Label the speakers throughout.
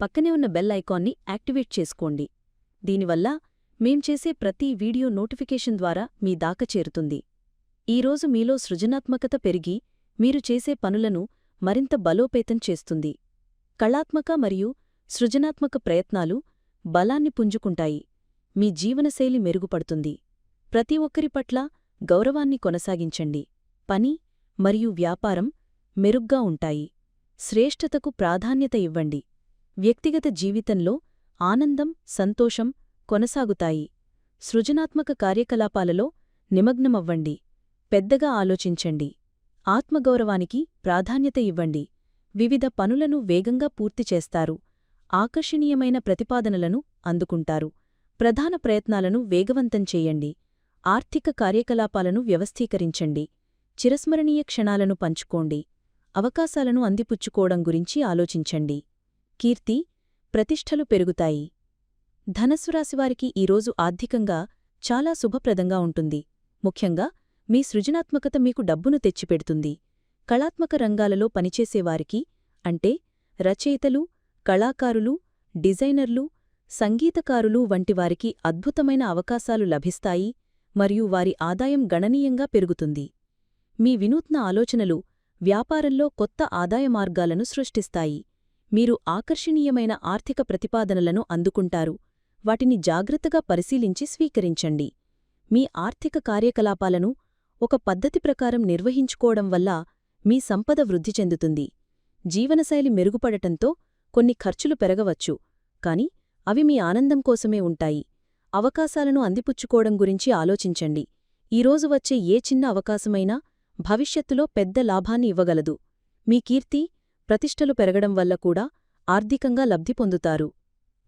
Speaker 1: పక్కనే ఉన్న బెల్ ఐకాన్ని యాక్టివేట్ చేసుకోండి. దీనివల్ల మేం చేసే ప్రతి వీడియో నోటిఫికేషన్ ద్వారా మీ దాక చేరుతుంది. ఈరోజు మీలో సృజనాత్మకత పెరిగి మీరు చేసే పనులను మరింత బలోపేతం చేస్తుంది. కళాత్మక మరియు సృజనాత్మక ప్రయత్నాలు బలాన్ని పుంజుకుంటాయి. మీ జీవనశైలి మెరుగుపడుతుంది. ప్రతి ఒక్కరి పట్ల గౌరవాన్ని కొనసాగించండి. పని మరియు వ్యాపారం మెరుగ్గా ఉంటాయి. శ్రేష్ఠతకు ప్రాధాన్యత ఇవ్వండి. వ్యక్తిగత జీవితంలో ఆనందం సంతోషం కొనసాగుతాయి. సృజనాత్మక కార్యకలాపాలలో నిమగ్నమవ్వండి. పెద్దగా ఆలోచించండి. ఆత్మగౌరవానికి ప్రాధాన్యత ఇవ్వండి. వివిధ పనులను వేగంగా పూర్తి చేస్తారు. ఆకర్షణీయమైన ప్రతిపాదనలను అందుకుంటారు. ప్రధాన ప్రయత్నాలను వేగవంతం చేయండి. ఆర్థిక కార్యకలాపాలను వ్యవస్థీకరించండి. చిరస్మరణీయ క్షణాలను పంచుకోండి. అవకాశాలను అందిపుచ్చుకోవడం గురించి ఆలోచించండి. కీర్తి ప్రతిష్టలు పెరుగుతాయి. ధనస్సురాశివారికి ఈరోజు ఆర్థికంగా చాలా శుభప్రదంగా ఉంటుంది. ముఖ్యంగా మీ సృజనాత్మకత మీకు డబ్బును తెచ్చిపెడుతుంది. కళాత్మక రంగాలలో పనిచేసేవారికి అంటే రచయితలు కళాకారులు డిజైనర్లు సంగీతకారులు వంటివారికి అద్భుతమైన అవకాశాలు లభిస్తాయి మరియు వారి ఆదాయం గణనీయంగా పెరుగుతుంది. మీ వినూత్న ఆలోచనలు వ్యాపారంలో కొత్త ఆదాయ మార్గాలను సృష్టిస్తాయి. మీరు ఆకర్షణీయమైన ఆర్థిక ప్రతిపాదనలను అందుకుంటారు. వాటిని జాగ్రత్తగా పరిశీలించి స్వీకరించండి. మీ ఆర్థిక కార్యకలాపాలను ఒక పద్ధతి ప్రకారం నిర్వహించుకోవడం వల్ల మీ సంపద వృద్ధి చెందుతుంది. జీవనశైలి మెరుగుపడటంతో కొన్ని ఖర్చులు పెరగవచ్చు కాని అవి మీ ఆనందం కోసమే ఉంటాయి. అవకాశాలను అందిపుచ్చుకోవడం గురించి ఆలోచించండి. ఈరోజు వచ్చే ఏ చిన్న అవకాశమైనా భవిష్యత్తులో పెద్ద లాభాన్ని ఇవ్వగలదు. మీ కీర్తి ప్రతిష్టలు పెరగడం వల్ల కూడా ఆర్థికంగా లబ్ధి పొందుతారు.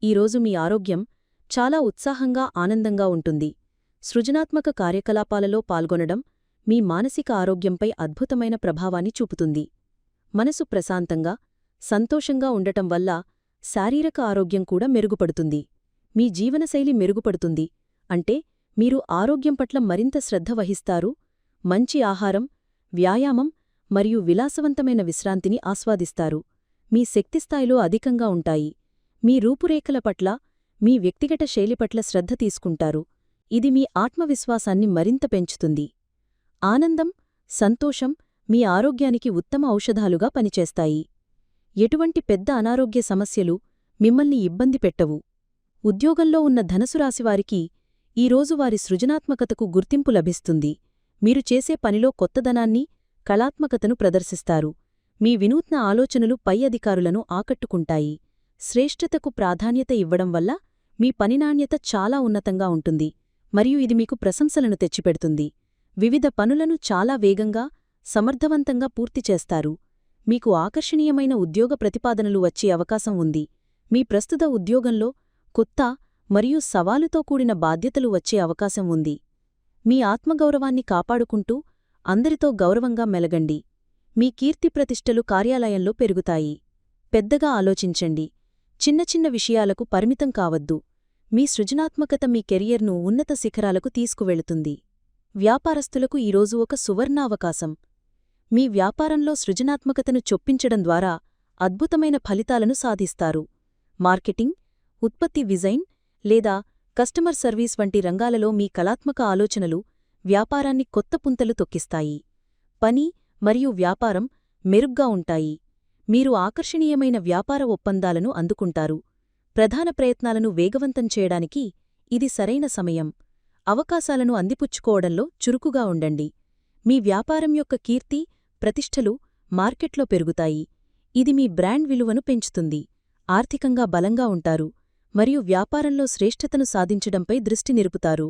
Speaker 1: ఈరోజు మీ ఆరోగ్యం చాలా ఉత్సాహంగా ఆనందంగా ఉంటుంది. సృజనాత్మక కార్యకలాపాలలో పాల్గొనడం మీ మానసిక ఆరోగ్యంపై అద్భుతమైన ప్రభావాన్ని చూపుతుంది. మనసు ప్రశాంతంగా సంతోషంగా ఉండటం వల్ల శారీరక ఆరోగ్యం కూడా మెరుగుపడుతుంది. మీ జీవనశైలి మెరుగుపడుతుంది. అంటే మీరు ఆరోగ్యం పట్ల మరింత శ్రద్ధ వహిస్తారు. మంచి ఆహారం వ్యాయామం మరియు విలాసవంతమైన విశ్రాంతిని ఆస్వాదిస్తారు. మీ శక్తిస్థాయిలో అధికంగా ఉంటాయి. మీ రూపురేఖల పట్ల మీ వ్యక్తిగత శైలి పట్ల శ్రద్ధ తీసుకుంటారు. ఇది మీ ఆత్మవిశ్వాసాన్ని మరింత పెంచుతుంది. ఆనందం సంతోషం మీ ఆరోగ్యానికి ఉత్తమ ఔషధాలుగా పనిచేస్తాయి. ఎటువంటి పెద్ద అనారోగ్య సమస్యలు మిమ్మల్ని ఇబ్బంది పెట్టవు. ఉద్యోగంలో ఉన్న ధనసురాశివారికి ఈరోజు వారి సృజనాత్మకతకు గుర్తింపు లభిస్తుంది. మీరు చేసే పనిలో కొత్తదనాన్ని కళాత్మకతను ప్రదర్శిస్తారు. మీ వినూత్న ఆలోచనలు పై అధికారులను ఆకట్టుకుంటాయి. శ్రేష్ఠతకు ప్రాధాన్యత ఇవ్వడం వల్ల మీ పని నాణ్యత చాలా ఉన్నతంగా ఉంటుంది మరియు ఇది మీకు ప్రశంసలను తెచ్చిపెడుతుంది. వివిధ పనులను చాలా వేగంగా సమర్థవంతంగా పూర్తి చేస్తారు. మీకు ఆకర్షణీయమైన ఉద్యోగ ప్రతిపాదనలు వచ్చే అవకాశం ఉంది. మీ ప్రస్తుత ఉద్యోగంలో కొత్త మరియు సవాలుతో కూడిన బాధ్యతలు వచ్చే అవకాశం ఉంది. మీ ఆత్మగౌరవాన్ని కాపాడుకుంటూ అందరితో గౌరవంగా మెలగండి. మీ కీర్తి ప్రతిష్టలు కార్యాలయంలో పెరుగుతాయి. పెద్దగా ఆలోచించండి. చిన్న చిన్న విషయాలకు పరిమితం కావద్దు. మీ సృజనాత్మకత మీ కెరియర్ను ఉన్నత శిఖరాలకు తీసుకువెళుతుంది. వ్యాపారస్తులకు ఈరోజు ఒక సువర్ణావకాశం. మీ వ్యాపారంలో సృజనాత్మకతను చొప్పించడం ద్వారా అద్భుతమైన ఫలితాలను సాధిస్తారు. మార్కెటింగ్ ఉత్పత్తి డిజైన్ లేదా కస్టమర్ సర్వీస్ వంటి రంగాలలో మీ కళాత్మక ఆలోచనలు వ్యాపారాన్ని కొత్త పుంతలు తొక్కిస్తాయి. పని మరియు వ్యాపారం మెరుగ్గా ఉంటాయి. మీరు ఆకర్షణీయమైన వ్యాపార ఒప్పందాలను అందుకుంటారు. ప్రధాన ప్రయత్నాలను వేగవంతం చేయడానికి ఇది సరైన సమయం. అవకాశాలను అందిపుచ్చుకోవడంలో చురుకుగా ఉండండి. మీ వ్యాపారం యొక్క కీర్తి ప్రతిష్టలు మార్కెట్లో పెరుగుతాయి. ఇది మీ బ్రాండ్ విలువను పెంచుతుంది. ఆర్థికంగా బలంగా ఉంటారు. మరియు వ్యాపారంలో శ్రేష్ఠతను సాధించడంపై దృష్టి నిరుపుతారు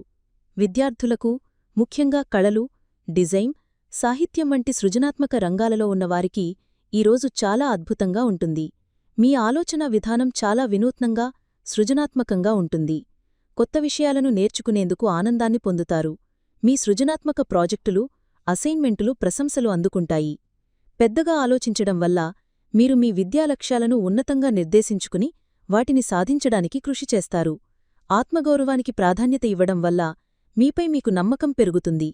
Speaker 1: విద్యార్థులకు ముఖ్యంగా కళలు డిజైన్ సాహిత్యం వంటి సృజనాత్మక రంగాలలో ఉన్నవారికి ఈరోజు చాలా అద్భుతంగా ఉంటుంది. మీ ఆలోచన విధానం చాలా వినూత్నంగా సృజనాత్మకంగా ఉంటుంది. కొత్త విషయాలను నేర్చుకునేందుకు ఆనందాన్ని పొందుతారు. మీ సృజనాత్మక ప్రాజెక్టులు అసైన్మెంటులు ప్రశంసలు అందుకుంటాయి. పెద్దగా ఆలోచించడం వల్ల మీరు మీ విద్యా లక్ష్యాలను ఉన్నతంగా నిర్దేశించుకుని వాటిని సాధించడానికి కృషి చేస్తారు. ఆత్మగౌరవానికి ప్రాధాన్యత ఇవ్వడం వల్ల మీపై మీకు నమ్మకం పెరుగుతుంది.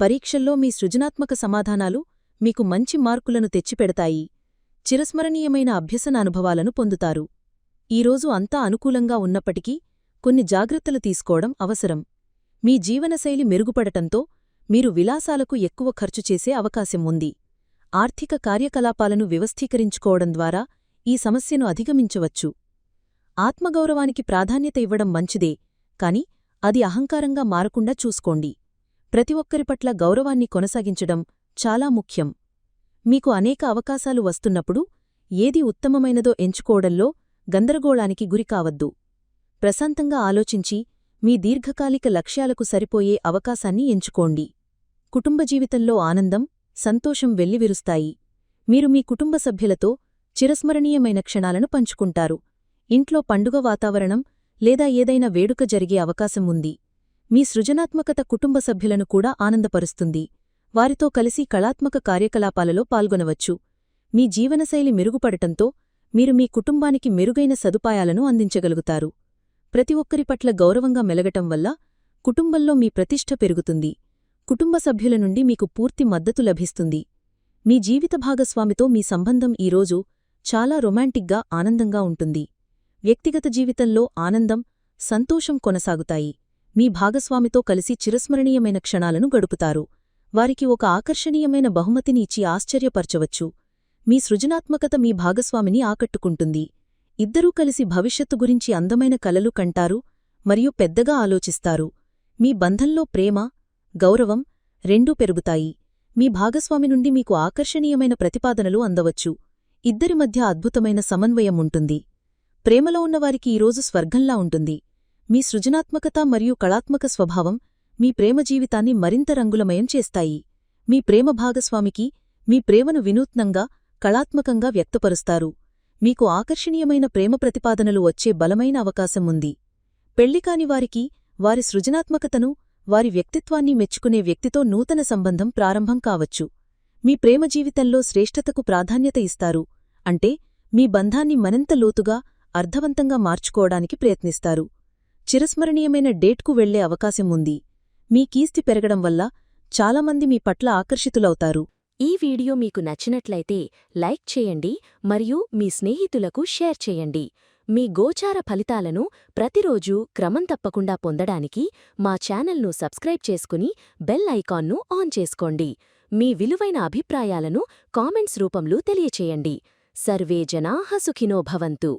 Speaker 1: పరీక్షల్లో మీ సృజనాత్మక సమాధానాలు మీకు మంచి మార్కులను తెచ్చిపెడతాయి. చిరస్మరణీయమైన అభ్యసన అనుభవాలను పొందుతారు. ఈరోజు అంతా అనుకూలంగా ఉన్నప్పటికీ కొన్ని జాగ్రత్తలు తీసుకోవడం అవసరం. మీ జీవనశైలి మెరుగుపడటంతో మీరు విలాసాలకు ఎక్కువ ఖర్చు చేసే అవకాశం ఉంది. ఆర్థిక కార్యకలాపాలను వ్యవస్థీకరించుకోవడం ద్వారా ఈ సమస్యను అధిగమించవచ్చు. ఆత్మగౌరవానికి ప్రాధాన్యత ఇవ్వడం మంచిదే కాని అది అహంకారంగా మారకుండా చూసుకోండి. ప్రతి ఒక్కరి పట్ల గౌరవాన్ని కొనసాగించడం చాలా ముఖ్యం. మీకు అనేక అవకాశాలు వస్తున్నప్పుడు ఏది ఉత్తమమైనదో ఎంచుకోవడంలో గందరగోళానికి గురికావద్దు ప్రశాంతంగా ఆలోచించి మీ దీర్ఘకాలిక లక్ష్యాలకు సరిపోయే అవకాశాన్ని ఎంచుకోండి. కుటుంబ జీవితంలో ఆనందం సంతోషం వెల్లివిరుస్తాయి. మీరు మీ కుటుంబ సభ్యులతో చిరస్మరణీయమైన క్షణాలను పంచుకుంటారు. ఇంట్లో పండుగ వాతావరణం లేదా ఏదైనా వేడుక జరిగే అవకాశం ఉంది. మీ సృజనాత్మకత కుటుంబ సభ్యులను కూడా ఆనందపరుస్తుంది. వారితో కలిసి కళాత్మక కార్యకలాపాలలో పాల్గొనవచ్చు. మీ జీవనశైలి మెరుగుపడటంతో మీరు మీ కుటుంబానికి మెరుగైన సదుపాయాలను అందించగలుగుతారు. ప్రతి ఒక్కరి పట్ల గౌరవంగా మెలగటం వల్ల కుటుంబంలో మీ ప్రతిష్ఠ పెరుగుతుంది. కుటుంబ సభ్యుల నుండి మీకు పూర్తి మద్దతు లభిస్తుంది. మీ జీవిత భాగస్వామితో మీ సంబంధం ఈరోజు చాలా రొమాంటిక్గా ఆనందంగా ఉంటుంది. వ్యక్తిగత జీవితంలో ఆనందం సంతోషం కొనసాగుతాయి. మీ భాగస్వామితో కలిసి చిరస్మరణీయమైన క్షణాలను గడుపుతారు. వారికి ఒక ఆకర్షణీయమైన బహుమతిని ఇచ్చి ఆశ్చర్యపరచవచ్చు. మీ సృజనాత్మకత మీ భాగస్వామిని ఆకట్టుకుంటుంది. ఇద్దరూ కలిసి భవిష్యత్తు గురించి అందమైన కలలు కంటారు మరియు పెద్దగా ఆలోచిస్తారు. మీ బంధంలో ప్రేమ గౌరవం రెండూ పెరుగుతాయి. మీ భాగస్వామి నుండి మీకు ఆకర్షణీయమైన ప్రతిపాదనలు అందవచ్చు. ఇద్దరి మధ్య అద్భుతమైన సమన్వయం ఉంటుంది. ప్రేమలో ఉన్నవారికి ఈరోజు స్వర్గంలా ఉంటుంది. మీ సృజనాత్మకత మరియు కళాత్మక స్వభావం మీ ప్రేమ జీవితాన్ని మరింత రంగులమయం చేస్తాయి. మీ ప్రేమ భాగస్వామికి మీ ప్రేమను వినూత్నంగా కళాత్మకంగా వ్యక్తపరుస్తారు. మీకు ఆకర్షణీయమైన ప్రేమ ప్రతిపాదనలు వచ్చే బలమైన అవకాశం ఉంది. పెళ్ళికాని వారికి వారి సృజనాత్మకతను వారి వ్యక్తిత్వాన్ని మెచ్చుకునే వ్యక్తితో నూతన సంబంధం ప్రారంభం కావచ్చు. మీ ప్రేమ జీవితంలో శ్రేష్ఠతకు ప్రాధాన్యత ఇస్తారు. అంటే మీ బంధాన్ని మరింత లోతుగా అర్థవంతంగా మార్చుకోవడానికి ప్రయత్నిస్తారు. చిరస్మరణీయమైన డేట్కు వెళ్ళే అవకాశం ఉంది. మీ కీస్తి పెరగడం వల్ల చాలామంది మీ పట్ల ఆకర్షితులవుతారు.
Speaker 2: ఈ వీడియో మీకు నచ్చినట్లయితే లైక్ చేయండి మరియు మీ స్నేహితులకు షేర్ చేయండి. మీ గోచార ఫలితాలను ప్రతిరోజూ క్రమం తప్పకుండా పొందడానికి మా ఛానల్ను సబ్స్క్రైబ్ చేసుకుని బెల్ ఐకాన్ను ఆన్ చేసుకోండి. మీ విలువైన అభిప్రాయాలను కామెంట్స్ రూపంలో తెలియచేయండి. సర్వే జనాః సుఖినో భవంతు.